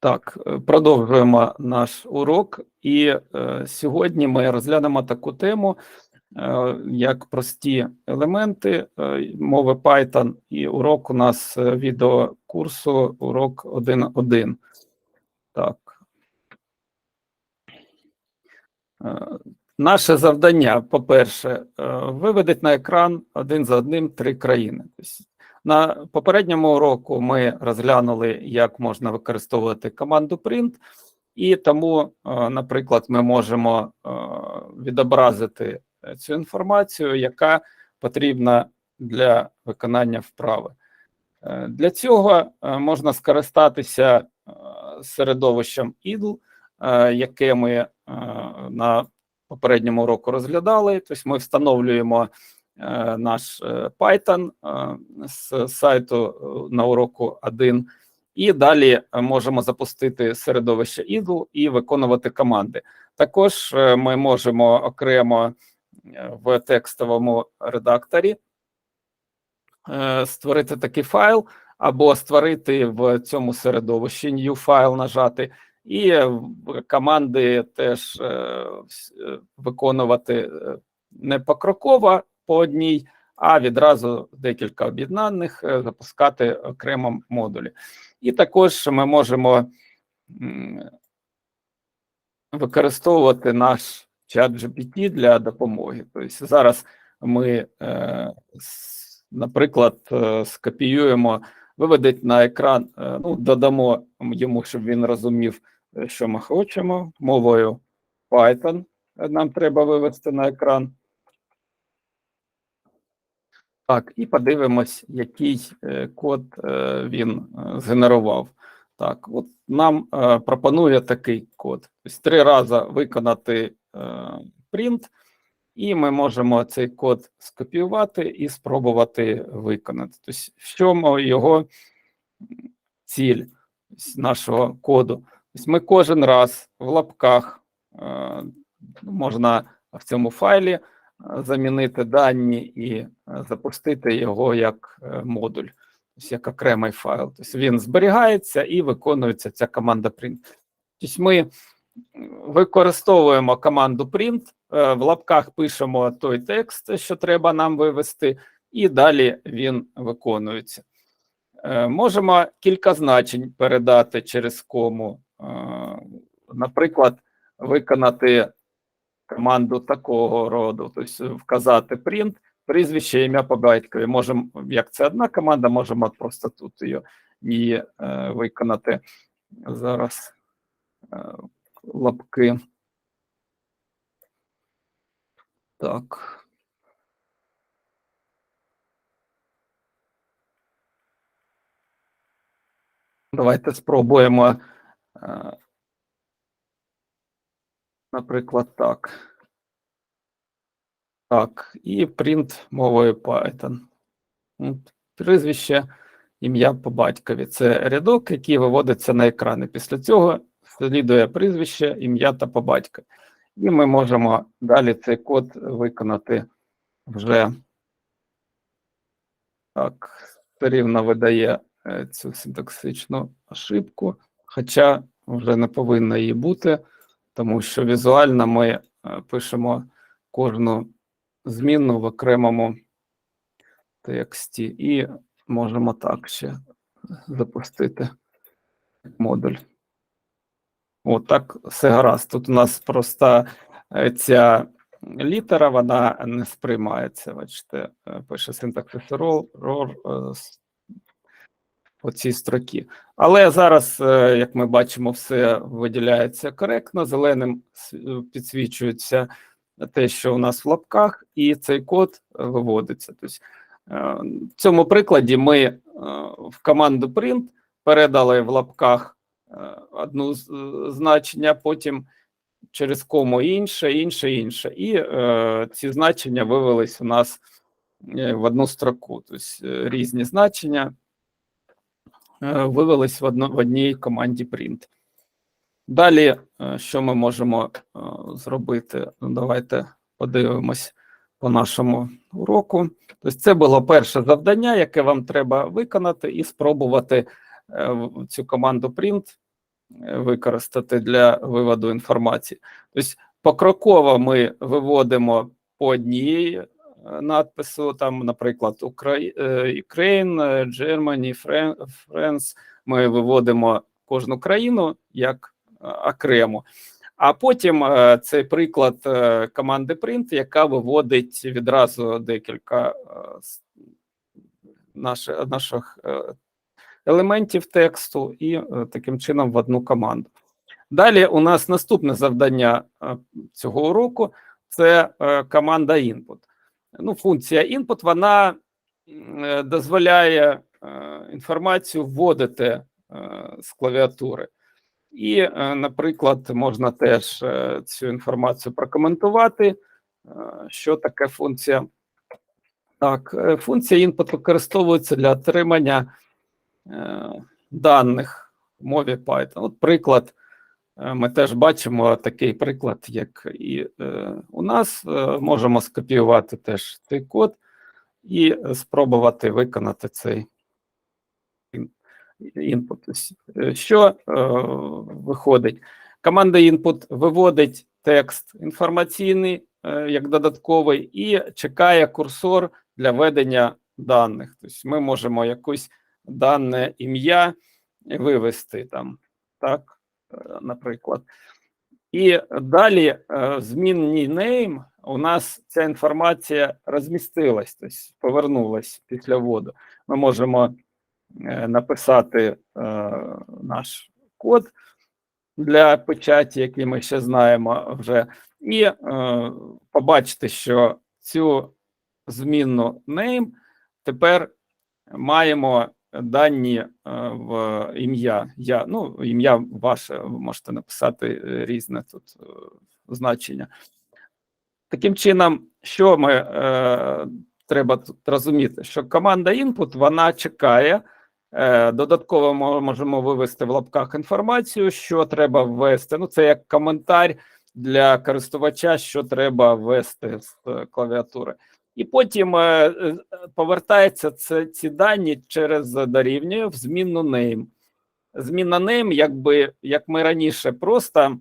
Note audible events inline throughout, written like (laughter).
Так, е, продовжуємо наш урок, і е, сьогодні ми розглянемо таку тему, е, як прості елементи е, мови Python, і урок у нас е, відеокурсу урок 1.1. Так. Е, Наше завдання, по-перше, е, виведіть на екран один за одним три країни. Тобто на попередньому уроку ми розглянули, як можна використовувати команду print, і тому, е, наприклад, ми можемо е, відобразити цю інформацію, яка потрібна для виконання вправи. Е, Для цього можна скористатися середовищем IDLE, е, яке ми на попередньому уроку розглядали. Тобто ми встановлюємо наш е, Python е, з сайту е, на уроку 1, і далі е, можемо запустити середовище IDLE і виконувати команди. Також е, ми можемо окремо е, в текстовому редакторі е, створити такий файл, або створити в цьому середовищі new файл нажати, і команди теж е, е, виконувати е, не покроково по одній, а відразу декілька об'єднаних е, запускати окремо модулі. І також ми можемо використовувати наш чат GPT для допомоги. Тобто зараз ми, е, наприклад, е, скопіюємо, виведуть на екран, ну, додамо йому, щоб він розумів, що ми хочемо, мовою Python нам треба вивести на екран. Так, і подивимось, який е, код е, він е, згенерував. Так, от нам пропонує такий код. Тобто три рази виконати print, і ми можемо цей код скопіювати і спробувати виконати. Тобто, в чому його ціль ось нашого коду? Тобто ми кожен раз в лапках можна в цьому файлі замінити дані і е, запустити його як е, модуль, тобто як окремий файл. Тобто він зберігається і виконується ця команда print. Тобто ми використовуємо команду print, е, в лапках пишемо той текст, що треба нам вивести, і далі він виконується. Можемо кілька значень передати через кому. Наприклад, виконати команду такого роду, тобто вказати print, прізвище, ім'я по батькові. Можемо, як це одна команда, можемо просто тут її, її е, виконати. Зараз е, лапки. Так. Давайте спробуємо. е, Наприклад, так. Так, і print мовою Python. Прізвище, ім'я по батькові. Це рядок, який виводиться на екрани. Після цього слідує прізвище, ім'я та по батькові. І ми можемо далі цей код виконати вже так, рівно видає е, цю синтаксичну ошибку, хоча вже не повинно її бути, тому що візуально ми е, пишемо кожну змінну в окремому тексті і можемо так ще запустити модуль. О, так, все гаразд. Тут у нас просто е, ця літера, вона не сприймається. Бачите, е, пише syntax error по цій строкі. Але зараз, е, як ми бачимо, все виділяється коректно. Зеленим е, підсвічується те, що у нас в лапках, і цей код е, виводиться. Тобто, в цьому прикладі ми в команду print передали в лапках одну значення, потім через кому інше, інше, інше. І ці значення вивелись у нас в одну строку. Тобто різні значення вивелись в, в одній команді print. Далі, е, що ми можемо е, зробити? Ну, давайте подивимось по нашому уроку. Тобто, це було перше завдання, яке вам треба виконати, і спробувати е, цю команду print е, використати для виводу інформації. Тобто покроково ми виводимо по одній е, надпису, там, наприклад, е, Ukraine, е, Germany, France. Ми виводимо кожну країну як е, окремо. А потім цей приклад команди print, яка виводить відразу декілька наших, наших елементів тексту і таким чином в одну команду. Далі у нас наступне завдання цього уроку це команда input. Ну, функція input вона е, дозволяє е, інформацію вводити е, з клавіатури. І, наприклад, можна теж цю інформацію прокоментувати. Що таке функція? Так, функція input використовується для отримання даних в мові Python. От приклад, ми теж бачимо такий приклад, як і е, у нас. Е, Можемо скопіювати теж цей код і спробувати виконати цей. Ось, е, Що виходить? Команда input виводить текст інформаційний як додатковий і чекає курсор для ведення даних. Тобто ми можемо якусь дане ім'я вивести там, так, наприклад. І далі е, в змінній name у нас ця інформація розмістилась, тобто повернулась після вводу. Ми можемо е, написати е, наш код для печаті, який ми ще знаємо вже, і е, побачити, що цю змінну name тепер маємо дані е, в ім'я. Я, ну, ім'я ваше, ви можете написати е, різне тут е, значення. Таким чином, що ми е, треба тут розуміти, що команда input вона чекає. Е, Додатково ми можемо вивести в лапках інформацію, що треба ввести. Ну, це як коментар для користувача, що треба ввести з клавіатури. І потім е, е, повертається це, ці дані через дорівнює в змінну name. Змінна name, якби як ми раніше просто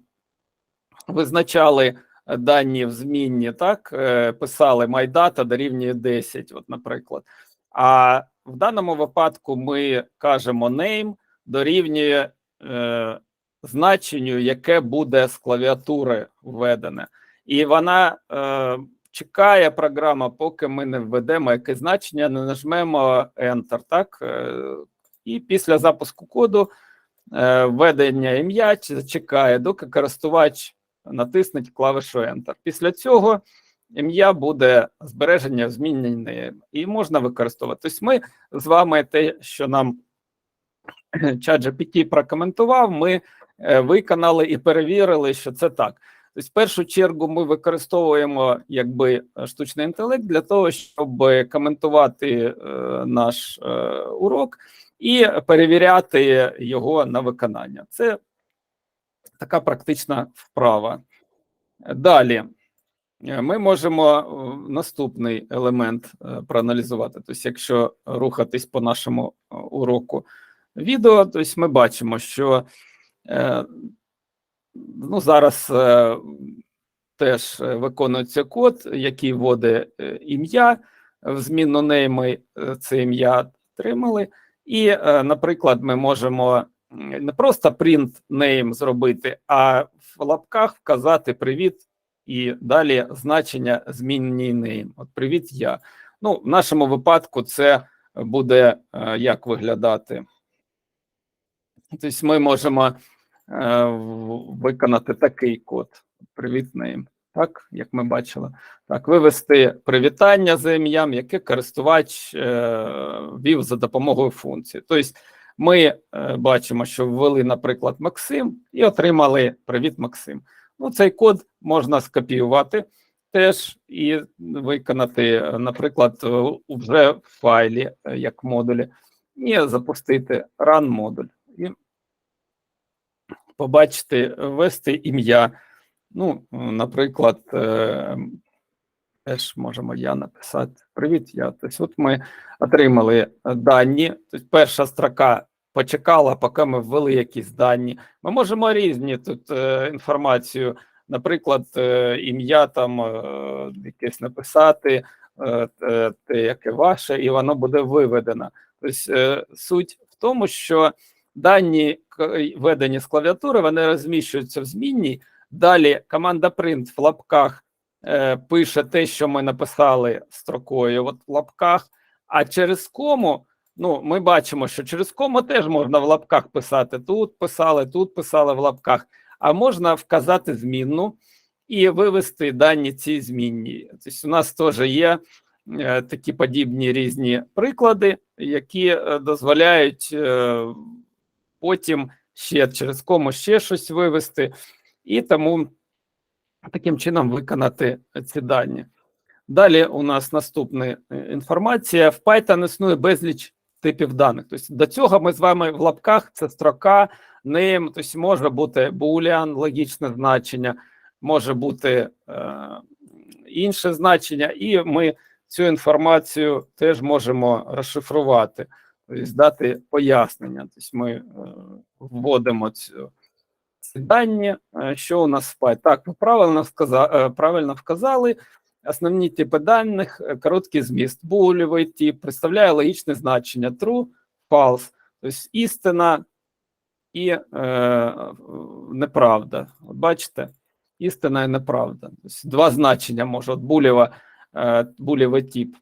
визначали дані в змінні, так е, писали MyData дорівнює 10, от, наприклад. А в даному випадку ми кажемо name дорівнює е, значенню, яке буде з клавіатури введене. І вона е, чекає програма, поки ми не введемо якесь значення, не нажмемо Enter, так? Е, і після запуску коду е, введення ім'я чекає, доки користувач натисне клавішу Enter. Після цього ім'я буде збереження в змінній і можна використовувати. Тобто ми з вами те, що нам (clears throat) ChatGPT прокоментував, ми е, виконали і перевірили, що це так. Тобто, в першу чергу, ми використовуємо якби штучний інтелект для того, щоб коментувати е, наш е, урок і перевіряти його на виконання. Це така практична вправа. Далі е, ми можемо е, наступний елемент е, проаналізувати. Тобто, якщо рухатись по нашому е, уроку відео, тобто ми бачимо, що е, ну, зараз е, теж виконується код, який вводить е, ім'я в змінну name ми е, це ім'я отримали. І, е, наприклад, ми можемо не просто print name зробити, а в лапках вказати привіт і далі значення змінній name. От привіт я. Ну, в нашому випадку це буде е, як виглядати. Тобто ми можемо виконати такий код. Привіт name. Так, як ми бачили. Так, вивести привітання за ім'ям, яке користувач е, ввів за допомогою функції. Тобто ми е, бачимо, що ввели, наприклад, Максим і отримали Привіт, Максим. Ну, цей код можна скопіювати теж і виконати, е, наприклад, е, вже в файлі, е, як модулі, і запустити run модуль. І побачити, ввести ім'я. Ну, наприклад, е, теж можемо я написати. Привіт, я. Тобто, от ми отримали дані. Тобто, перша строка почекала, поки ми ввели якісь дані. Ми можемо різні тут е, інформацію, наприклад, е, ім'я там е, якесь написати, е, те, яке ваше, і воно буде виведено. Тобто е, суть в тому, що дані введені з клавіатури, вони розміщуються в змінній. Далі команда print в лапках е, пише те, що ми написали строкою, от в лапках, а через кому. Ну, ми бачимо, що через кому теж можна в лапках писати. Тут писали, тут писали в лапках, а можна вказати змінну і вивести дані ці змінні. Тобто у нас теж є е, такі подібні різні приклади, які е, дозволяють е, потім ще через кому ще щось вивести, і тому таким чином виконати ці дані. Далі у нас наступна е, інформація. В Python існує безліч типів даних. Тобто до цього ми з вами в лапках це строка, name, тобто може бути boolean, логічне значення, може бути е, інше значення, і ми цю інформацію теж можемо розшифрувати, тобто дати пояснення. Тобто ми е, вводимо цю ці дані, е, що у нас в Python. Так, ви правильно сказали, правильно вказали. Основні типи даних, е, короткий зміст, булевий тип, представляє логічне значення true, false, тобто істина і е, неправда. От бачите, істина і неправда. Тобто два значення може от булєва, е, булєвий тип.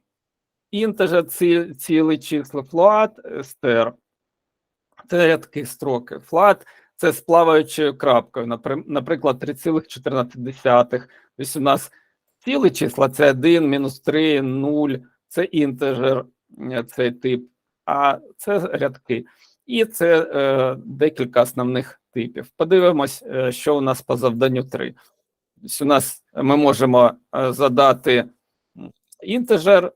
Інтежер, ці, цілий число, float, е, стер. Це рядки строки. Flat – це з плаваючою крапкою, наприклад, 3,14. Тобто у нас цілі числа це 1, мінус 3, 0, це інтежер, е, цей тип, а це рядки. І це е, декілька основних типів. Подивимось, е, що у нас по завданню 3. Тобто у нас ми можемо задати інтежер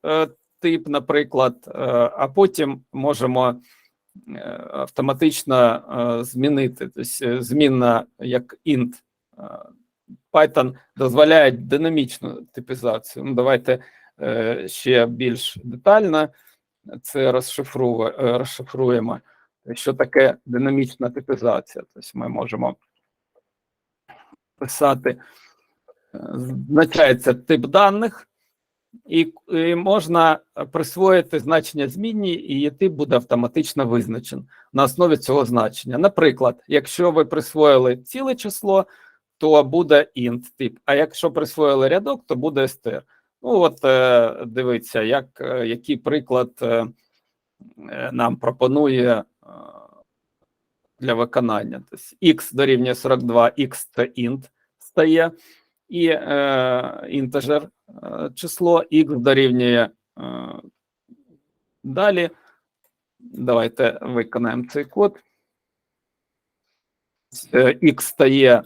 тип, наприклад, е, а потім можемо е, автоматично е, змінити. Тобто змінна як int. Python дозволяє динамічну типізацію. Ну, давайте ще більш детально це розшифруємо. Що таке динамічна типізація? Тобто ми можемо писати, значається тип даних, і, і можна присвоїти значення змінні, і тип буде автоматично визначен на основі цього значення. Наприклад, якщо ви присвоїли ціле число, то буде int тип. А якщо присвоїли рядок, то буде str. Ну от е, дивіться, як, е, який приклад е, е, нам пропонує для виконання. Тобто x дорівнює 42, x це int стає, і е, інтежер е, число x дорівнює е, далі. Давайте виконаємо цей код. Е, x стає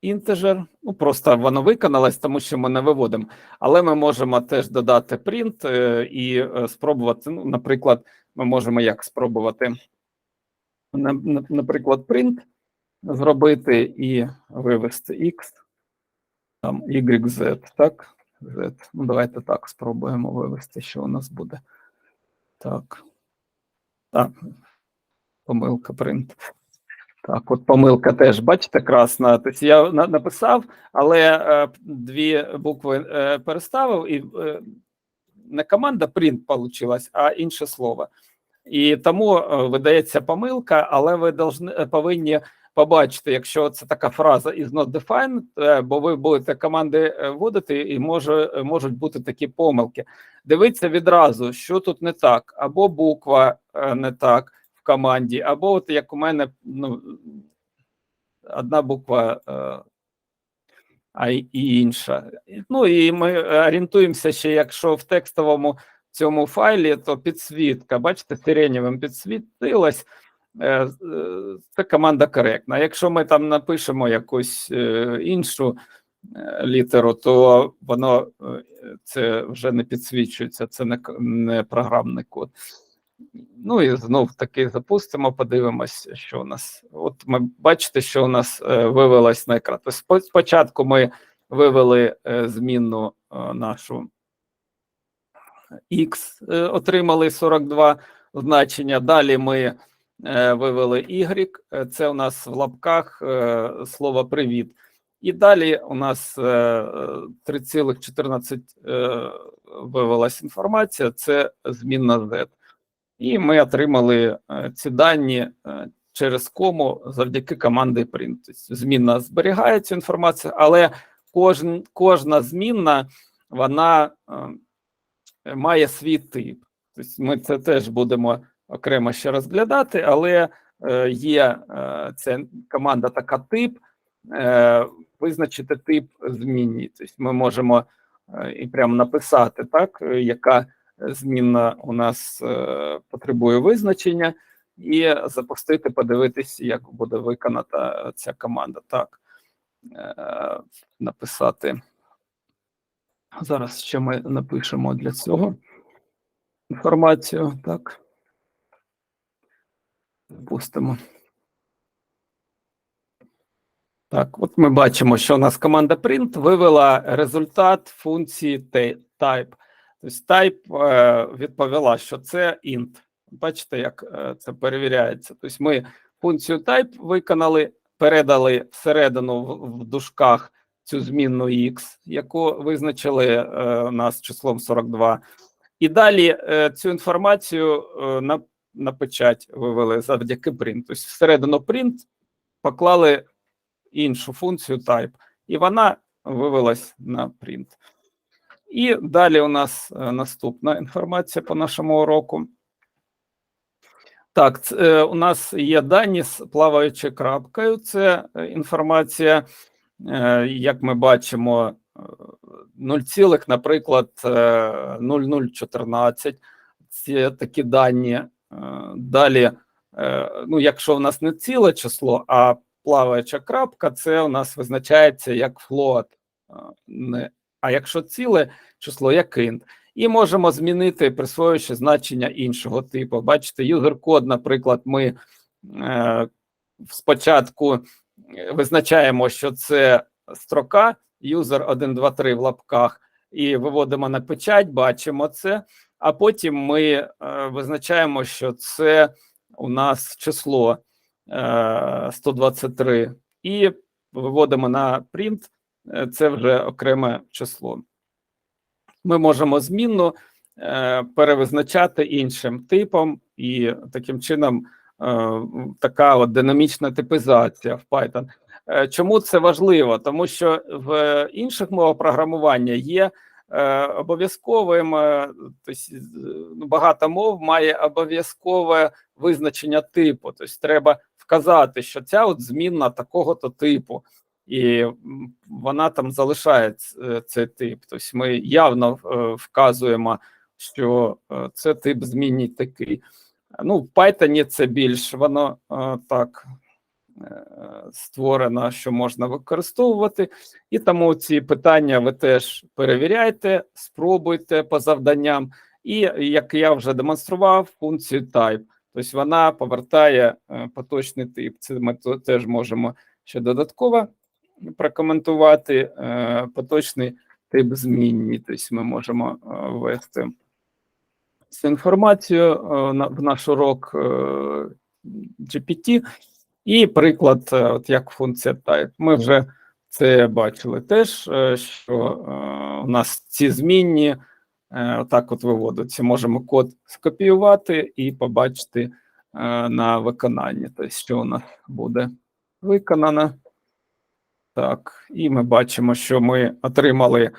інтежер. Ну, просто воно виконалось, тому що ми не виводимо. Але ми можемо теж додати print е, і е, спробувати. Ну, наприклад, ми можемо як спробувати, на- на- наприклад, print зробити і вивести x, там y, z, так? Z. Ну, давайте так спробуємо вивести, що у нас буде. Так. Так. Помилка print. Так, от помилка теж, бачите, красна. Тобто я написав, але е, дві букви е, переставив, і е, не команда print получилась, а інше слово. І тому е, видається помилка, але ви должны, повинні побачити, якщо це така фраза is not defined, е, бо ви будете команди е, вводити, і може, е, можуть бути такі помилки. Дивіться відразу, що тут не так, або буква не так в команді, або от як у мене ну, одна буква, а й- інша. Ну і ми орієнтуємося ще, якщо в текстовому цьому файлі, то підсвітка, бачите, сиренєвим підсвітилась. Е, е, Це команда коректна. Якщо ми там напишемо якусь е, іншу літеру, то воно це вже не підсвічується, це не, не програмний код. Ну і знов таки запустимо, подивимось, що у нас. От ми бачите, що у нас вивелось на екран. Тобто спочатку ми вивели змінну е, нашу X, отримали 42, значення. Далі ми вивели Y, е, це у нас в лапках е, слово привіт. І далі у нас е, е, 3,14 е, вивелась інформація, це змінна Z. І ми отримали е, ці дані е, через кому завдяки команди print. Тобто змінна зберігає цю інформацію, але кожен, кожна змінна вона е, має свій тип. Тобто ми це теж будемо окремо ще розглядати, але е, є е, ця команда така тип, е, визначити тип змінні. Тобто ми можемо і прямо написати, так, яка змінна у нас потребує визначення, і запустити, подивитись, як буде виконана ця команда. Так, написати. Зараз ще ми напишемо для цього інформацію. Так. Пустимо. Так, от ми бачимо, що у нас команда print вивела результат функції type. Тобто type е, відповіла, що це int. Бачите, як е, це перевіряється. Тобто ми функцію type виконали, передали всередину в, в дужках цю змінну x, яку визначили е, у нас числом 42. І далі е, цю інформацію е, на, на печать вивели завдяки. Тобто всередину print поклали іншу функцію type, і вона вивелась на print. І далі у нас е, наступна інформація по нашому уроку. Так, ц- е, у нас є дані з плаваючою крапкою. Це е, інформація, е, як ми бачимо, е, 0, цілих, наприклад, е, 0014. Це такі дані. Далі, е, ну, якщо у нас не ціле число, а плаваюча крапка, це у нас визначається як е, А якщо ціле число, як int. І можемо змінити, присвоюючи значення іншого типу. Бачите, юзер-код, наприклад, ми е, спочатку визначаємо, що це строка, юзер 1, 2, 3 в лапках, і виводимо на печать, бачимо це. А потім ми е, визначаємо, що це у нас число е, 123, і виводимо на print, е, це вже окреме число. Ми можемо змінну е, перевизначати іншим типом, і таким чином е, така от динамічна типізація в Python. Е, Чому це важливо? Тому що в інших мовах програмування є е, обов'язковим, е, тобто, е, ну, багато мов має обов'язкове визначення типу. Тобто треба вказати, що ця от змінна такого-то типу, і вона там залишає е, цей тип. Тобто ми явно е, вказуємо, що е, це тип змінній такий. Ну, в Python це більш воно е, так е, створено, що можна використовувати. І тому ці питання ви теж перевіряйте, спробуйте по завданням. І як я вже демонстрував, функцію type. Тобто вона повертає е, поточний тип. Це ми теж можемо ще додатково прокоментувати. Е, Поточний тип змінні. Тобто ми можемо ввести цю інформацію в наш урок GPT. І приклад, е, от як функція type. Ми вже це бачили теж, е, що е, у нас ці змінні отак от виводяться. Можемо код скопіювати і побачити на виконанні, тобто, що у нас буде виконано. Так, і ми бачимо, що ми отримали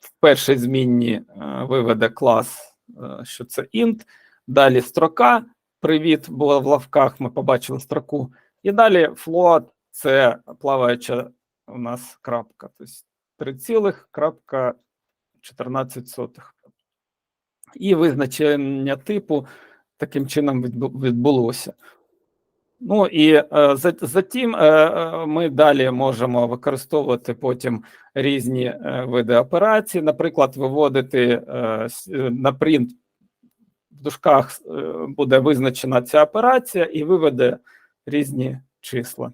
в першій змінні виведе клас, що це int, далі строка. Привіт було в лавках, ми побачили строку. І далі float – це плаваюча у нас крапка, тобто 3 цілих крапка 14 сотих. І визначення типу таким чином відбулося. Ну і е, за- затім е, е, ми далі можемо використовувати потім різні е, види операцій, наприклад, виводити е, на принт в дужках е, буде визначена ця операція і виведе різні числа.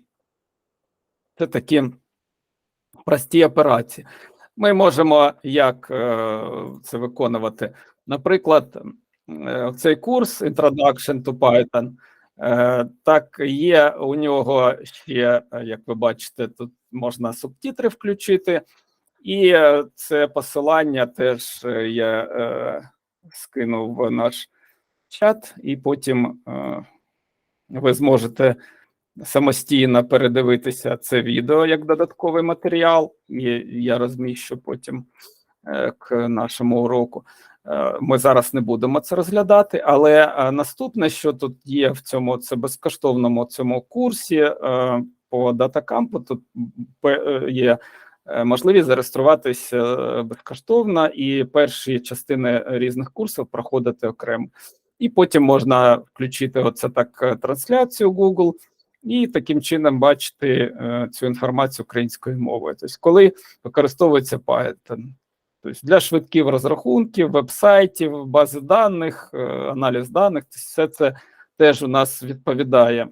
Це такі прості операції. Ми можемо як е, це виконувати. Наприклад, е, цей курс Introduction to Python. Так, є у нього ще, як ви бачите, тут можна субтитри включити, і це посилання теж е, я скинув в наш чат, і потім е, ви зможете самостійно передивитися це відео як додатковий матеріал, і я розміщу потім е, к нашому уроку. Е, Ми зараз не будемо це розглядати, але наступне, що тут є в цьому це безкоштовному цьому курсі по датакампу, тут є можливість зареєструватися е, безкоштовно і перші частини різних курсів проходити окремо. І потім можна включити оце так е, трансляцію Google і таким чином бачити е, цю інформацію українською мовою. Тобто, коли використовується Python. Тобто для швидких розрахунків, веб-сайтів, бази даних, е, аналіз даних, все це теж у нас відповідає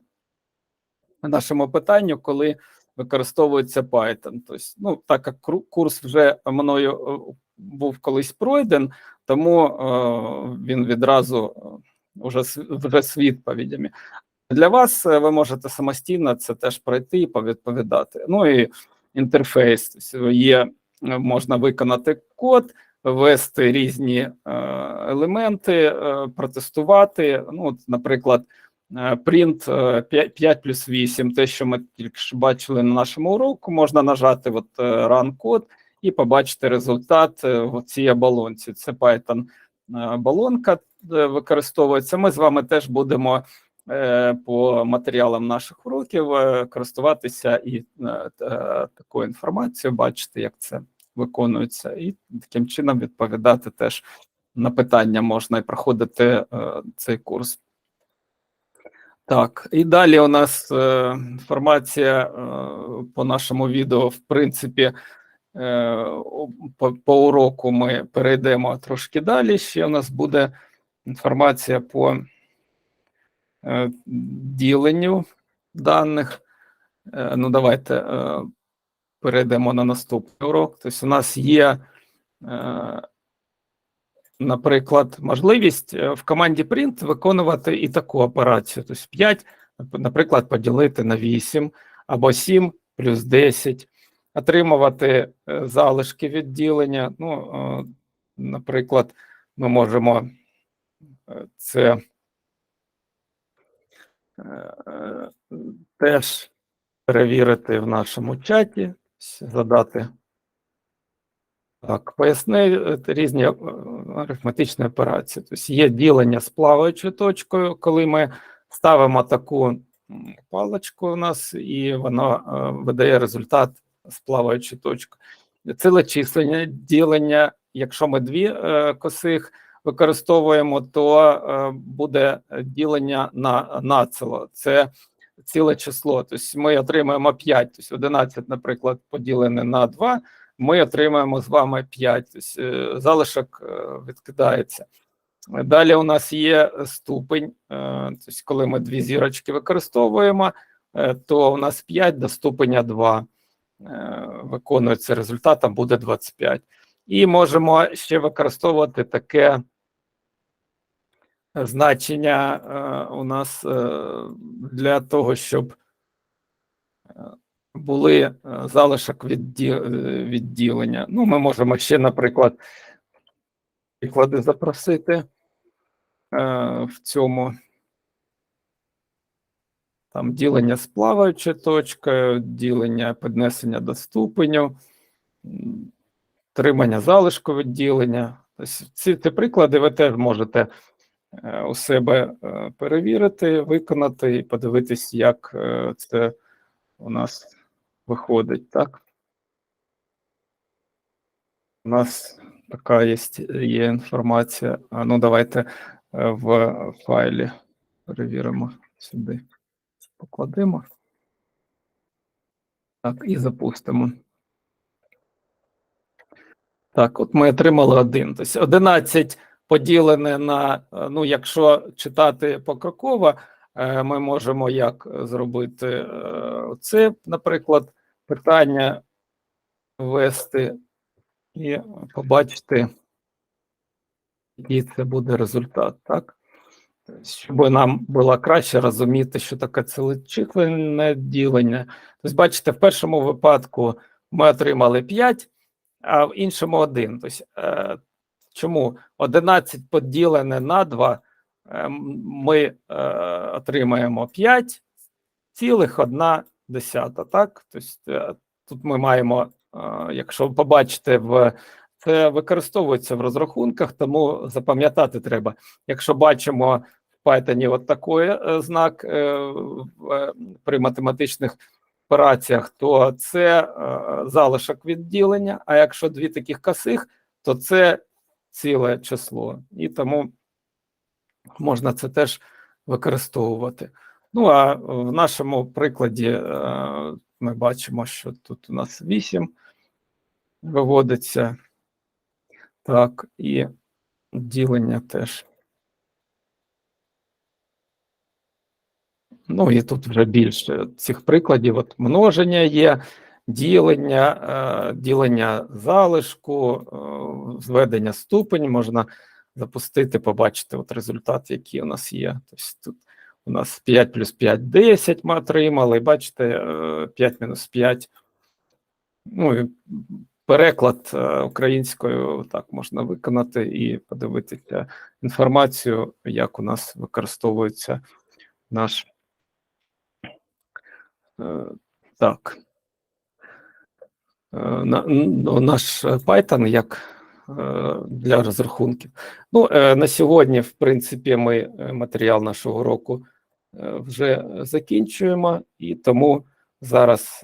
нашому питанню, коли використовується Python. Тобто, ну, так як курс вже мною е, був колись пройден, тому е, він відразу е, вже, з- вже з відповідями. Для вас е, ви можете самостійно це теж пройти і повідповідати. Ну і інтерфейс тобто є, е, можна виконати код, ввести різні е, елементи, е, протестувати. Ну, от, наприклад, е, print е, 5, 5 плюс 8, те, що ми тільки що бачили на нашому уроку, можна нажати от, е, run код і побачити результат е, в цій оболонці. Це Python е, оболонка е, використовується. Ми з вами теж будемо е, по матеріалам наших уроків е, користуватися і е, е, такою інформацією, бачити, як це виконується, і таким чином відповідати теж на питання можна і проходити е, цей курс. Так, і далі у нас е, інформація е, по нашому відео, в принципі, е, по, по уроку ми перейдемо трошки далі. Ще у нас буде інформація по е, діленню даних. Е, ну, давайте е, перейдемо на наступний урок. Тобто, у нас є, е, наприклад, можливість е, в команді print виконувати і таку операцію. Тобто 5, наприклад, поділити на 8 або 7 плюс 10, отримувати е, залишки відділення. Ну, е, наприклад, ми можемо це теж перевірити в нашому чаті, задати. Так, поясни е, різні е, арифметичні операції. Тобто є ділення з плаваючою точкою, коли ми ставимо таку паличку у нас, і вона е, видає результат з плаваючою точкою. Ціле числення ділення, якщо ми дві косих використовуємо, то буде ділення на націло. Це ціле число. Тобто ми отримаємо 5, тобто 11, наприклад, поділене на 2, ми отримаємо з вами 5, тобто е, залишок е, відкидається. Далі у нас є ступень, е, тобто коли ми дві зірочки використовуємо, то у нас 5 до ступеня 2 е, виконується результатом буде 25. І можемо ще використовувати таке значення у нас для того, щоб були е, залишок е, відділення. Ну, ми можемо ще, наприклад, приклади запросити е, в цьому. Там ділення з плаваючою точкою, ділення піднесення до ступеню, м, отримання залишку відділення. Тобто ці, ці приклади ви теж можете у себе перевірити, виконати і подивитись, як це у нас виходить, так? У нас така є, є інформація. А, Ну, давайте е, в файлі перевіримо сюди. Покладемо. Так, і запустимо. Так, от ми отримали один. Тобто 11 поділене на, е, ну, якщо читати покроково, ми можемо як зробити е, це, наприклад, питання ввести і побачити який це буде результат, так? Щоб нам було краще розуміти, що таке целочисленне ділення. Тобто, бачите, в першому випадку ми отримали 5, а в іншому 1. Тобто, е, чому 11 поділене на 2, е, ми е, отримаємо 5 цілих 1 десята, так? Тобто, е, тут ми маємо, е, якщо ви побачите, в це використовується в розрахунках, тому запам'ятати треба. Якщо бачимо в Python от такий знак при математичних операціях, то це залишок відділення, а якщо дві таких косих, то це ціле число. І тому можна це теж використовувати. Ну, а в нашому прикладі е, ми бачимо, що тут у нас 8 виводиться. Так, і ділення теж. Ну, і тут вже більше цих прикладів. От множення є, ділення, е, ділення залишку, е, зведення ступень можна запустити, побачити от результат, який у нас є. Тобто тут у нас 5 плюс 5 – 10 ми отримали, бачите, е, 5 мінус 5. Ну, і переклад е, українською так можна виконати і подивитися інформацію, як у нас використовується наш е, так. Е, ну, Наш Python як е, для розрахунків. Ну, е, на сьогодні, в принципі, ми е, матеріал нашого року е, вже закінчуємо, і тому зараз